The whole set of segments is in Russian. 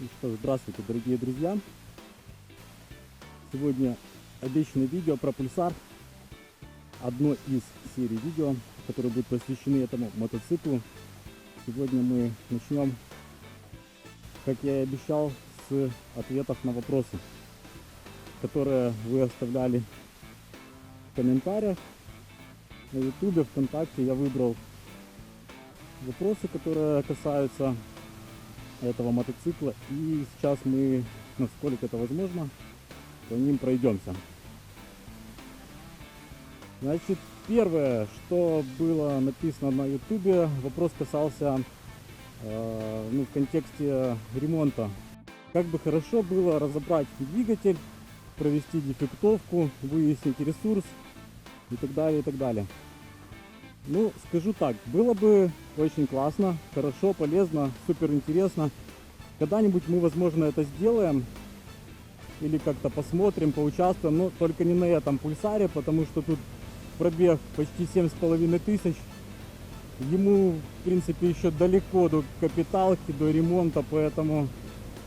Ну что ж, здравствуйте, дорогие друзья. Сегодня обещанное видео про пульсар. Одно из серий видео, которые будут посвящены этому мотоциклу. Сегодня мы начнем, как я и обещал, с ответов на вопросы, которые вы оставляли в комментариях. На ютубе, вконтакте я выбрал вопросы, которые касаются этого мотоцикла. И сейчас мы, насколько это возможно, по ним пройдемся. Значит, первое, что было написано на ютубе, вопрос касался э, ну, в контексте ремонта. Как бы хорошо было разобрать двигатель, провести дефектовку, выяснить ресурс и так далее, и так далее. Ну, скажу так, было бы очень классно, хорошо, полезно, супер интересно. Когда-нибудь мы, возможно, это сделаем. Или как-то посмотрим, поучаствуем. Но только не на этом пульсаре, потому что тут пробег почти 7,5 тысяч. Ему, в принципе, еще далеко до капиталки, до ремонта, поэтому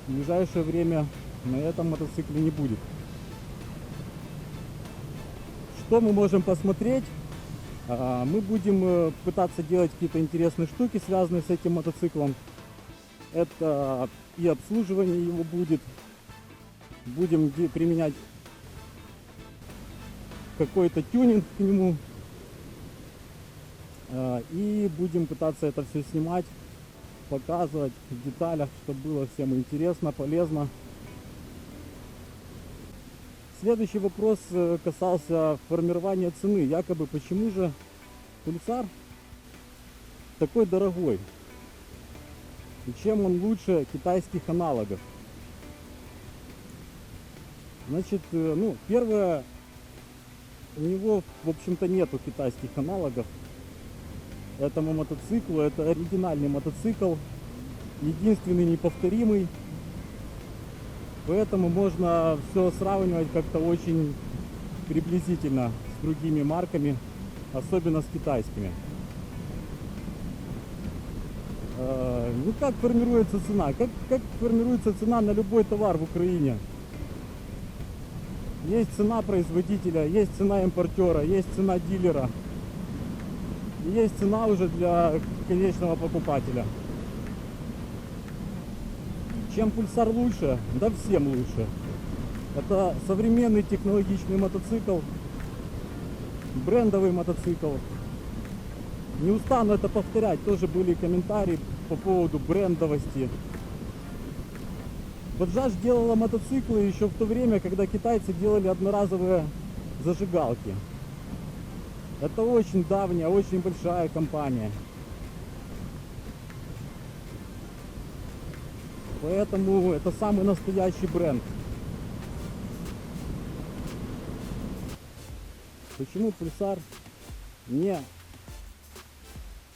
в ближайшее время на этом мотоцикле не будет. Что мы можем посмотреть? А, Мы будем э, пытаться делать какие-то интересные штуки, связанные с этим мотоциклом. Это и обслуживание его будет. Будем де- применять какой-то тюнинг к нему. А, И будем пытаться это все снимать, показывать в деталях, чтобы было всем интересно, полезно. Следующий вопрос э, касался формирования цены. Якобы почему же пульсар такой дорогой? И чем он лучше китайских аналогов? Значит, э, ну, первое, у него, в общем-то, нету китайских аналогов этому мотоциклу. Это оригинальный мотоцикл, единственный неповторимый. Поэтому можно все сравнивать как-то очень приблизительно с другими марками, особенно с китайскими. Э, Ну как формируется цена? Как, как формируется цена на любой товар в Украине? Есть цена производителя, есть цена импортера, есть цена дилера. Есть цена уже для конечного покупателя. Чем пульсар лучше? Да всем лучше. Это современный технологичный мотоцикл, брендовый мотоцикл. Не устану это повторять, тоже были комментарии по поводу брендовости. Баджаж делала мотоциклы еще в то время, когда китайцы делали одноразовые зажигалки. Это очень давняя, очень большая компания. Поэтому это самый настоящий бренд. Почему пульсар не,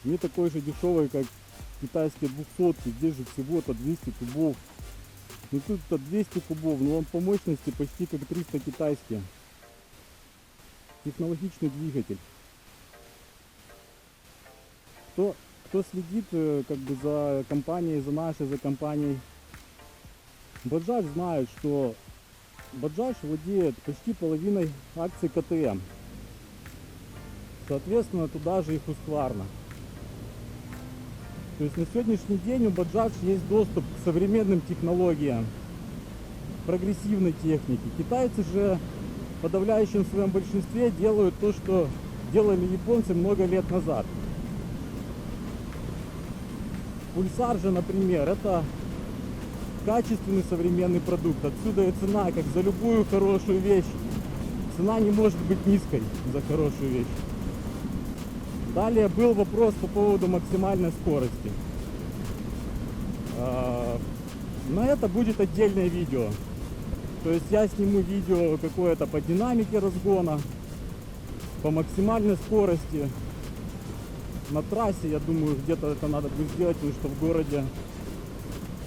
не такой же дешевый, как китайские 200 Здесь же всего-то 200 кубов. Ну тут-то 200 кубов, но он по мощности почти как 300 китайские. Технологичный двигатель. Кто, кто следит э, как бы за компанией, за нашей, за компанией Баджаж знает, что Баджаж владеет почти половиной акций КТМ. Соответственно, туда же и Husqvarna. То есть на сегодняшний день у Bajaj есть доступ к современным технологиям, прогрессивной технике. Китайцы же в подавляющем своем большинстве делают то, что делали японцы много лет назад. Пульсар же, например, это качественный современный продукт. Отсюда и цена, как за любую хорошую вещь. Цена не может быть низкой за хорошую вещь. Далее был вопрос по поводу максимальной скорости. А, На это будет отдельное видео. То есть я сниму видео какое-то по динамике разгона, по максимальной скорости. На трассе, я думаю, где-то это надо будет сделать, потому что в городе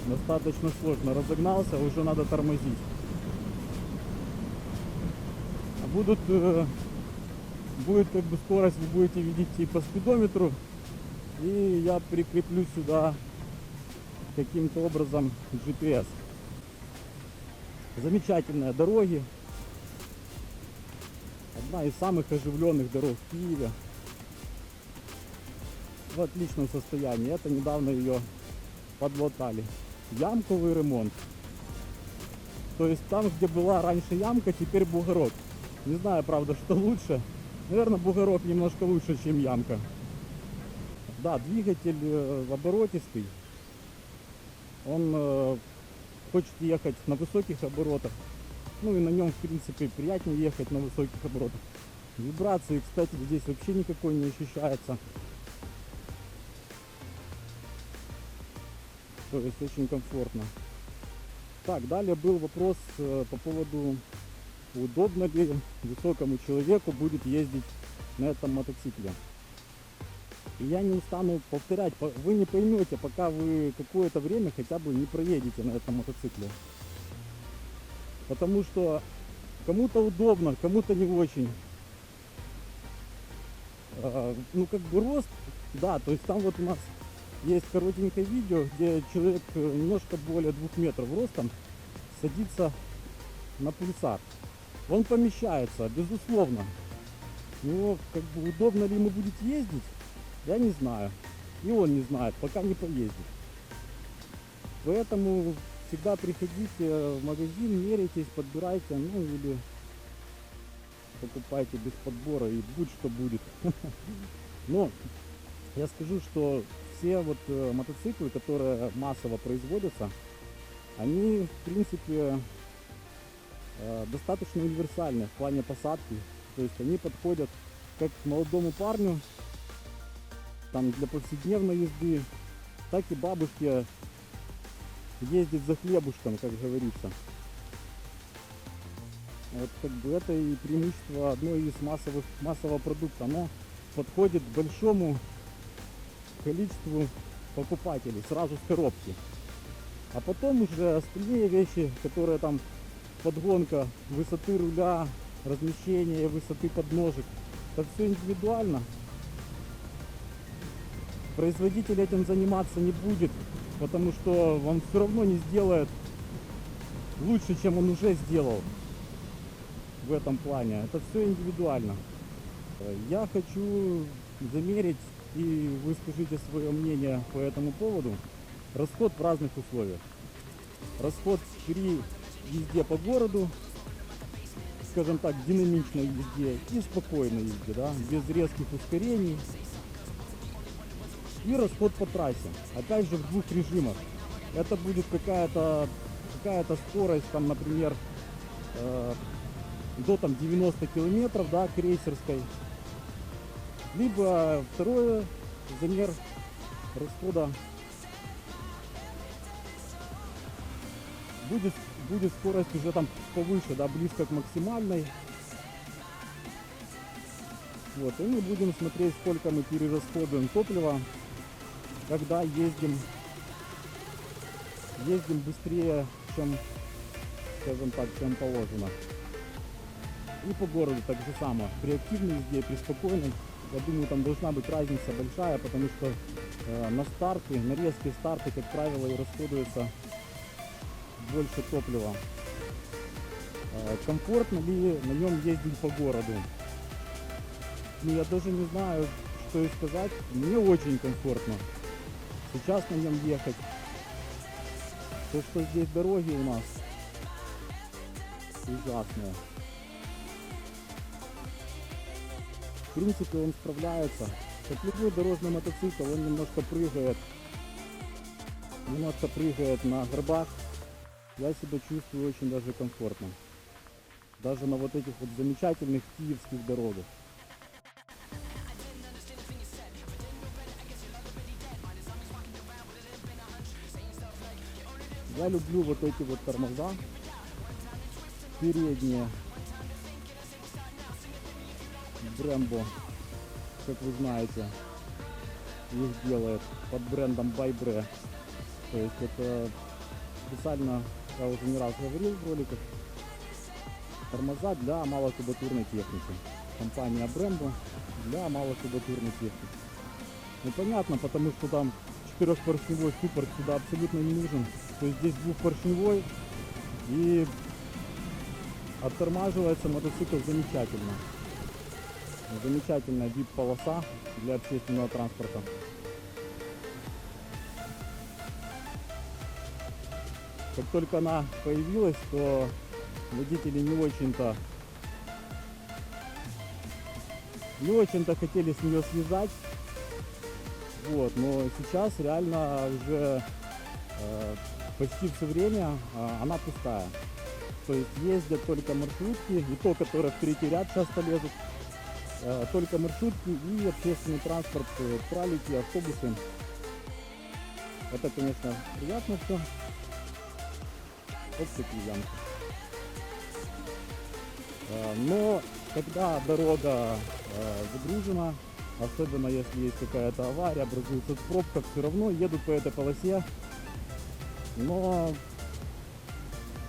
достаточно сложно. Разогнался, уже надо тормозить. А Будут, э, будет как бы скорость, вы будете видеть и по спидометру. И я прикреплю сюда каким-то образом GPS. Замечательные дороги. Одна из самых оживленных дорог в Киеве. В отличном состоянии. Это недавно ее подлатали. Ямковый ремонт. То есть там, где была раньше ямка, теперь бугорок. Не знаю, правда, что лучше. Наверное, бугорок немножко лучше, чем ямка. Да, двигатель оборотистый. Он хочет ехать на высоких оборотах. Ну и на нем, в принципе, приятнее ехать на высоких оборотах. Вибрации, кстати, здесь вообще никакой не ощущается. То есть очень комфортно. Так, далее был вопрос э, по поводу, удобно ли высокому человеку будет ездить на этом мотоцикле. И я не устану повторять, по- вы не поймете, пока вы какое-то время хотя бы не проедете на этом мотоцикле. Потому что кому-то удобно, кому-то не очень. А, Ну, как бы рост, да, то есть там вот у нас есть коротенькое видео, где человек э, немножко более двух метров ростом садится на пульсар. Он помещается, безусловно. Но как бы удобно ли ему будет ездить, я не знаю. И он не знает, пока не поездит. Поэтому всегда приходите в магазин, меряйтесь, подбирайте, ну или покупайте без подбора и будь что будет. Но я скажу, что все вот э, мотоциклы, которые массово производятся, они в принципе э, достаточно универсальны в плане посадки. То есть они подходят как к молодому парню, там для повседневной езды, так и бабушке ездить за хлебушком, как говорится. Вот как бы это и преимущество одной из массовых, массового продукта. Оно подходит большому количеству покупателей сразу с коробки. А потом уже остальные вещи, которые там подгонка высоты руля, размещение высоты подножек, это все индивидуально. Производитель этим заниматься не будет, потому что он все равно не сделает лучше, чем он уже сделал в этом плане. Это все индивидуально. Я хочу замерить, и вы скажите свое мнение по этому поводу, расход в разных условиях. Расход при езде по городу, скажем так, динамичной езде и спокойной езде, да, без резких ускорений. И расход по трассе, опять же в двух режимах. Это будет какая-то какая-то скорость, там, например, э, до там 90 километров, да, крейсерской. Либо второе, замер расхода будет, будет скорость уже там повыше, да, близко к максимальной. Вот, и мы будем смотреть, сколько мы перерасходуем топлива, когда ездим, ездим быстрее, чем, скажем так, чем положено. И по городу так же само. При активной езде, при спокойной, я думаю, там должна быть разница большая, потому что э, на старте, на резкие старты, как правило, и расходуется больше топлива. Э, комфортно ли на нем ездить по городу? Ну, я даже не знаю, что и сказать. Мне очень комфортно сейчас на нем ехать. То, что здесь дороги у нас ужасные. В принципе, он справляется. Как любой дорожный мотоцикл, он немножко прыгает. Немножко прыгает на горбах. Я себя чувствую очень даже комфортно. Даже на вот этих вот замечательных киевских дорогах. Я люблю вот эти вот тормоза. Передние. Brembo, как вы знаете, их делает под брендом Bybre. То есть это специально, я уже не раз говорил в роликах, тормоза для малокубатурной техники. Компания Brembo для малокубатурной техники. Ну понятно, потому что там четырехпоршневой суппорт сюда абсолютно не нужен. То есть здесь двухпоршневой и оттормаживается мотоцикл замечательно. Замечательная VIP-полоса для общественного транспорта. Как только она появилась, то водители не очень-то не очень-то хотели с нее слезать. Вот, но сейчас реально уже э, почти все время э, она пустая. То есть ездят только маршрутки, и то, которые в третий ряд часто лезут. Э, только маршрутки и общественный транспорт, э, тралики, автобусы. Это, конечно, приятно все. Вот такие ямки. Но когда дорога э, загружена, особенно если есть какая-то авария, образуется пробка, все равно едут по этой полосе. Но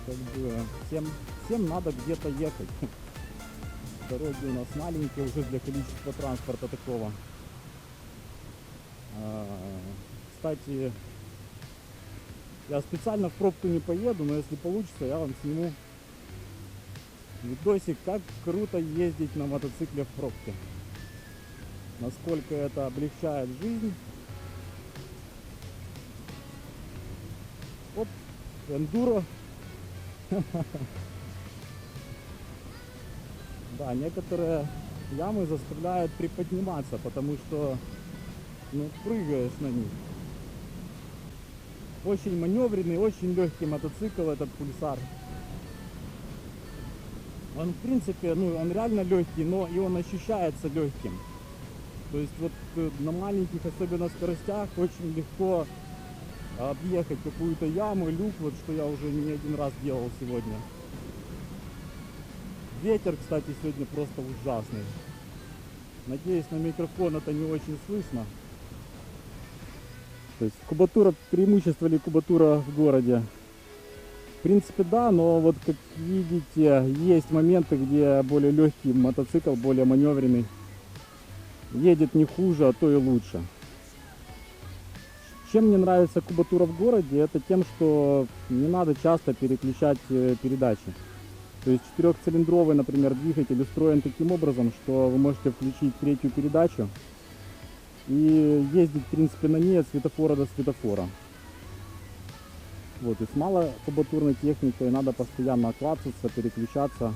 как бы всем, всем надо где-то ехать. Дороги у нас маленькие уже для количества транспорта такого. А, Кстати, я специально в пробку не поеду, но если получится, я вам сниму видосик, как круто ездить на мотоцикле в пробке. Насколько это облегчает жизнь. Оп, эндуро. Да, некоторые ямы заставляют приподниматься, потому что ну, прыгаешь на них. Очень маневренный, очень легкий мотоцикл этот пульсар. Он в принципе, ну он реально легкий, но и он ощущается легким. То есть вот э, на маленьких, особенно скоростях, очень легко объехать какую-то яму, люк, вот что я уже не один раз делал сегодня. Ветер, кстати, сегодня просто ужасный. Надеюсь, на микрофон это не очень слышно. То есть кубатура, преимущество ли кубатура в городе? В принципе, да, но вот как видите, есть моменты, где более легкий мотоцикл, более маневренный, едет не хуже, а то и лучше. Чем мне нравится кубатура в городе, это тем, что не надо часто переключать э, передачи. То есть четырехцилиндровый, например, двигатель устроен таким образом, что вы можете включить третью передачу и ездить, в принципе, на ней от светофора до светофора. Вот, и с малокубатурной техникой надо постоянно клацаться, переключаться,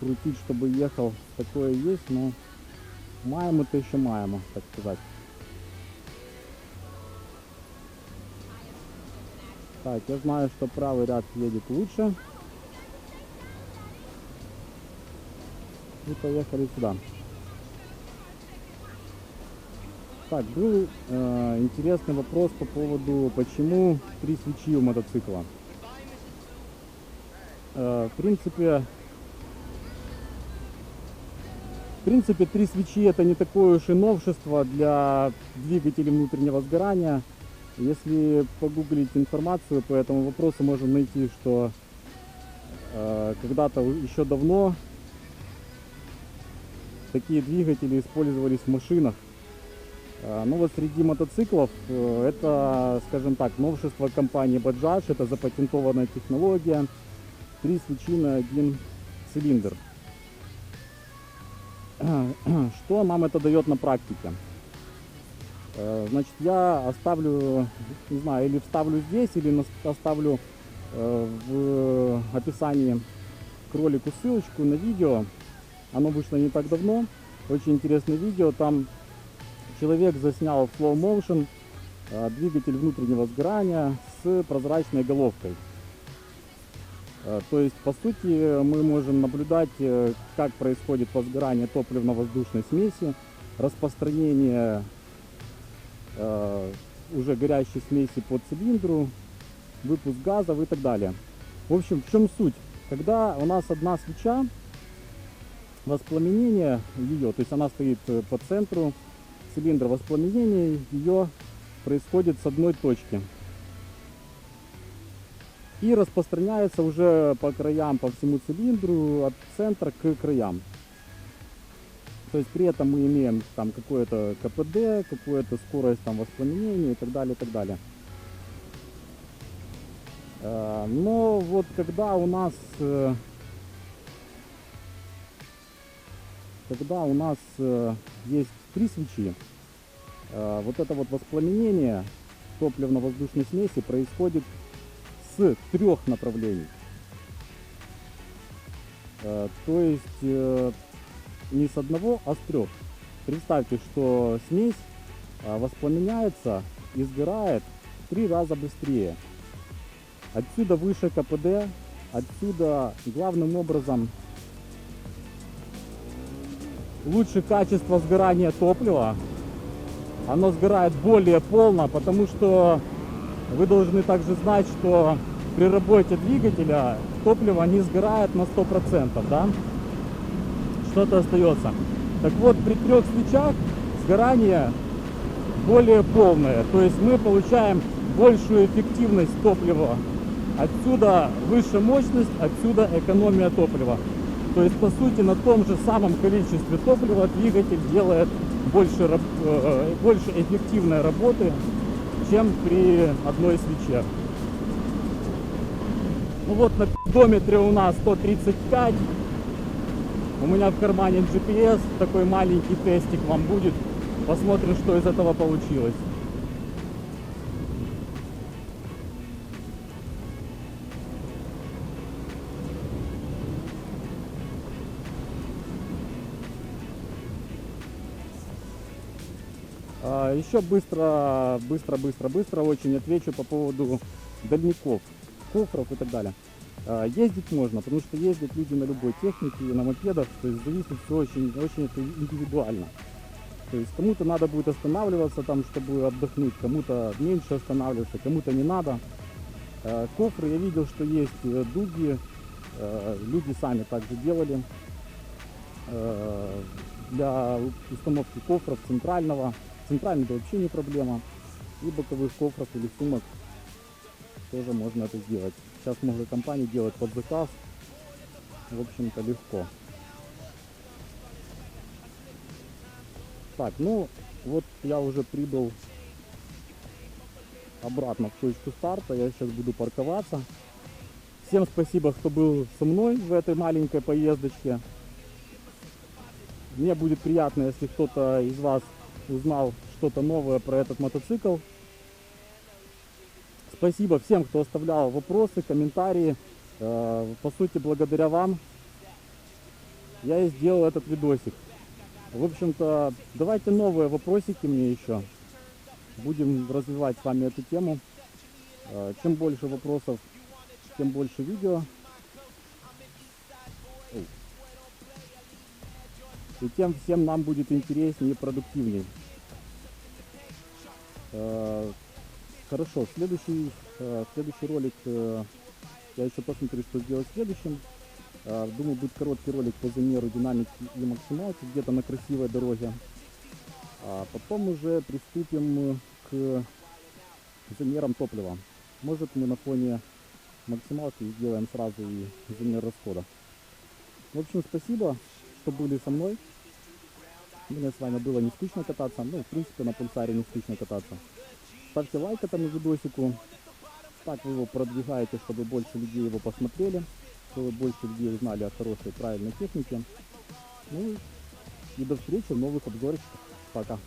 крутить, чтобы ехал. Такое есть, но маємо то еще маємо, так сказать. Так, я знаю, что правый ряд едет лучше. И поехали сюда. Так, был э, интересный вопрос по поводу, почему три свечи у мотоцикла. Э, в принципе, в принципе, три свечи это не такое уж и новшество для двигателей внутреннего сгорания. Если погуглить информацию по этому вопросу, можно найти, что э, когда-то еще давно такие двигатели использовались в машинах. Э, Ну вот среди мотоциклов э, это, скажем так, новшество компании Bajaj, это запатентованная технология, три свечи на один цилиндр. Что нам это дает на практике? Э, Значит, я оставлю, не знаю, или вставлю здесь, или оставлю э, в описании к ролику ссылочку на видео. Оно вышло не так давно. Очень интересное видео. Там человек заснял в slow motion э, двигатель внутреннего сгорания с прозрачной головкой. То есть, по сути, мы можем наблюдать, как происходит возгорание топливно-воздушной смеси, распространение уже горящей смеси по цилиндру, выпуск газов и так далее. В общем, в чем суть? Когда у нас одна свеча, воспламенение ее, то есть она стоит э, по центру цилиндра, воспламенение ее происходит с одной точки. И распространяется уже по краям, по всему цилиндру, от центра к краям. То есть при этом мы имеем там какое-то КПД, какую-то скорость там воспламенения и так далее, и так далее. Э, Но вот когда у нас э, когда у нас э, есть три свечи, вот это вот воспламенение топливно-воздушной смеси происходит с трех направлений. То есть не с одного, а с трех. Представьте, что смесь э, воспламеняется и сгорает в три раза быстрее. Отсюда выше КПД, отсюда главным образом лучше качество сгорания топлива. Оно сгорает более полно, потому что вы должны также знать, что при работе двигателя топливо не сгорает на 100%, да? Что-то остается. Так вот, при трех свечах сгорание более полное. То есть мы получаем большую эффективность топлива. Отсюда выше мощность, отсюда экономия топлива. То есть, по сути, на том же самом количестве топлива двигатель делает больше, раб- э, больше эффективной работы, чем при одной свече. Ну вот на пидометре у нас 135. У меня в кармане GPS, такой маленький тестик вам будет. Посмотрим, что из этого получилось. А, Еще быстро, быстро, быстро, быстро очень отвечу по поводу дальников, кофров и так далее. А, Ездить можно, потому что ездят люди на любой технике, на мопедах, то есть зависит все очень, очень это индивидуально. То есть кому-то надо будет останавливаться там, чтобы отдохнуть, кому-то меньше останавливаться, кому-то не надо. Э, Кофры я видел, что есть э, дуги, э, люди сами также делали для установки кофров центрального. Центральный это вообще не проблема. И боковых кофров или сумок тоже можно это сделать. Сейчас много компаний делают под заказ. В общем-то легко. Так, ну вот я уже прибыл обратно в точку старта. Я сейчас буду парковаться. Всем спасибо, кто был со мной в этой маленькой поездочке. Мне будет приятно, если кто-то из вас узнал что-то новое про этот мотоцикл. Спасибо всем, кто оставлял вопросы, комментарии. Э, По сути, благодаря вам я и сделал этот видосик. В общем-то, давайте новые вопросики мне еще. Будем развивать с вами эту тему. Э, Чем больше вопросов, тем больше видео. И тем всем нам будет интереснее и продуктивнее. Хорошо, следующий, э, следующий ролик, э, я еще посмотрю, что сделать следующим. Э, Думаю, будет короткий ролик по замеру динамики и максималки где-то на красивой дороге. А потом уже приступим к замерам топлива. Может мы на фоне максималки сделаем сразу и замер расхода. В общем, спасибо, что были со мной. Мне с вами было не скучно кататься. Ну, в принципе, на пульсаре не скучно кататься. Ставьте лайк этому видосику. Так вы его продвигаете, чтобы больше людей его посмотрели. Чтобы больше людей узнали о хорошей правильной технике. Ну и до встречи в новых обзорчиках. Пока.